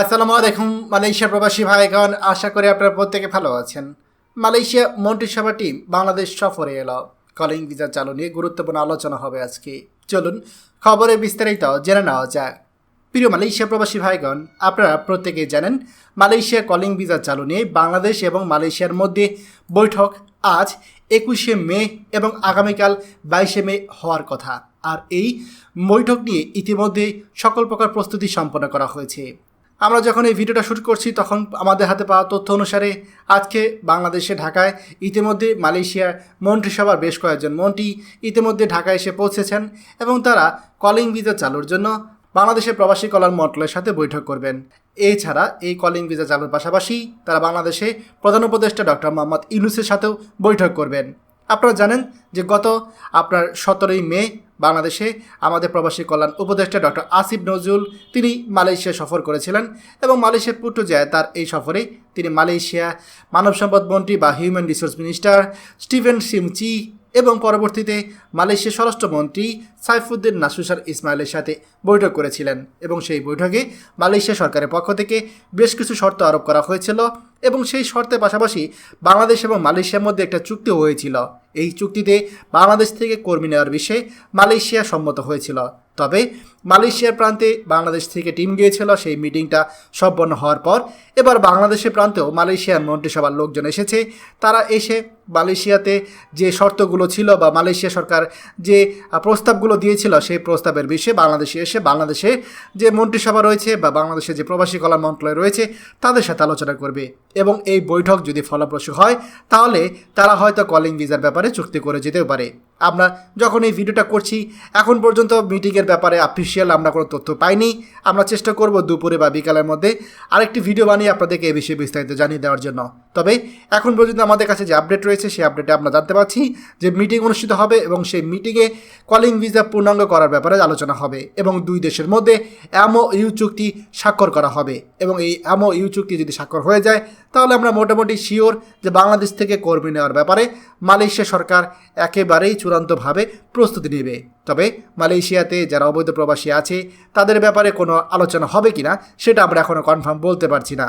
আসসালামু আলাইকুম, মালয়েশিয়া প্রবাসী ভাইগণ। আশা করি আপনারা প্রত্যেকে ভালো আছেন। মালয়েশিয়া মন্ত্রিসভা টিম বাংলাদেশ সফরে এলো। কলিং ভিসা চালু নিয়ে গুরুত্বপূর্ণ আলোচনা হবে আজকে। চলুন খবরে বিস্তারিত জেনে নেওয়া যাক। প্রিয় মালয়েশিয়া প্রবাসী ভাইগণ, আপনারা প্রত্যেকে জানেন, মালয়েশিয়া কলিং ভিসা চালু নিয়ে বাংলাদেশ এবং মালয়েশিয়ার মধ্যে বৈঠক আজ একুশে মে এবং আগামীকাল বাইশে মে হওয়ার কথা। আর এই বৈঠক নিয়ে ইতিমধ্যে সকল প্রকার প্রস্তুতি সম্পন্ন করা হয়েছে। আমরা যখন এই ভিডিওটা শ্যুট করছি, তখন আমাদের হাতে পাওয়া তথ্য অনুসারে আজকে বাংলাদেশে ঢাকায় ইতিমধ্যে মালয়েশিয়ার মন্ত্রিসভার বেশ কয়েকজন মন্ত্রী ইতিমধ্যে ঢাকায় এসে পৌঁছেছেন এবং তারা কলিং ভিসা চালুর জন্য বাংলাদেশের প্রবাসী কল্যাণ মন্ত্রণালয়ের সাথে বৈঠক করবেন। এছাড়া এই কলিং ভিসা চালুর পাশাপাশি তারা বাংলাদেশে প্রধান উপদেষ্টা ডক্টর মোহাম্মদ ইউনুসের সাথেও বৈঠক করবেন। আপনারা জানেন যে গত আপনার সতেরোই মে বাংলাদেশে আমাদের প্রবাসী কল্যাণ উপদেষ্টা ডক্টর আসিফ নজরুল, তিনি মালয়েশিয়া সফর করেছিলেন এবং মালয়েশিয়ার পুট্টু যায় তার এই সফরে তিনি মালয়েশিয়া মানব সম্পদ মন্ত্রী বা human resource minister Steven Sim Chee এবং পরবর্তীতে মালয়েশিয়ার স্বরাষ্ট্রমন্ত্রী সাইফুদ্দিন নাসুসার ইসমাইলের সাথে বৈঠক করেছিলেন এবং সেই বৈঠকে মালয়েশিয়া সরকারের পক্ষ থেকে বেশ কিছু শর্ত আরোপ করা হয়েছিল। এবং সেই শর্তের পাশাপাশি বাংলাদেশ এবং মালয়েশিয়ার মধ্যে একটা চুক্তি হয়েছিল। এই চুক্তিতে বাংলাদেশ থেকে কর্মী নেওয়ার বিষয়ে মালয়েশিয়া সম্মত হয়েছিল। তবে মালয়েশিয়ার প্রান্তে বাংলাদেশ থেকে টিম গিয়েছিল, সেই মিটিংটা সম্পন্ন হওয়ার পর এবার বাংলাদেশের প্রান্তেও মালয়েশিয়ার মন্ত্রিসভার লোকজন এসেছে। তারা এসে মালয়েশিয়াতে যে শর্তগুলো ছিল বা মালয়েশিয়া সরকার যে প্রস্তাবগুলো দিয়েছিল, সেই প্রস্তাবের বিষয়ে বাংলাদেশে এসে বাংলাদেশে যে মন্ত্রিসভা রয়েছে বা বাংলাদেশে যে প্রবাসী কল্যাণ মন্ত্রণালয় রয়েছে, তাদের সাথে আলোচনা করবে। এবং এই বৈঠক যদি ফলপ্রসূ হয়, তাহলে তারা হয়তো কলিং ভিসার ব্যাপারে চুক্তি করে যেতেও পারে। আমরা যখন এই ভিডিওটা করছি, এখন পর্যন্ত মিটিংয়ের ব্যাপারে অফিসিয়াল আমরা কোনো তথ্য পাইনি। আমরা চেষ্টা করব দুপুরে বা বিকালের মধ্যে আরেকটি ভিডিও বানিয়ে আপনাদেরকে এই বিষয়ে বিস্তারিত জানিয়ে দেওয়ার জন্য। তবে এখন পর্যন্ত আমাদের কাছে যে আপডেট রয়েছে, সেই আপডেটে আমরা জানতে পারছি যে মিটিং অনুষ্ঠিত হবে এবং সেই মিটিংয়ে কলিং ভিসা পূর্ণাঙ্গ করার ব্যাপারে আলোচনা হবে এবং দুই দেশের মধ্যে অ্যামো ইউ চুক্তি স্বাক্ষর করা হবে। এবং এই অ্যামো ইউ চুক্তি যদি স্বাক্ষর হয়ে যায়, তাহলে আমরা মোটামুটি শিওর যে বাংলাদেশ থেকে কর্মী নেওয়ার ব্যাপারে মালয়েশিয়া সরকার একেবারেই চূড়ান্তভাবে প্রস্তুতি নেবে। তবে মালয়েশিয়াতে যারা অবৈধ প্রবাসী আছে, তাদের ব্যাপারে কোনো আলোচনা হবে কিনা, সেটা আমরা এখনও কনফার্ম বলতে পারছি না।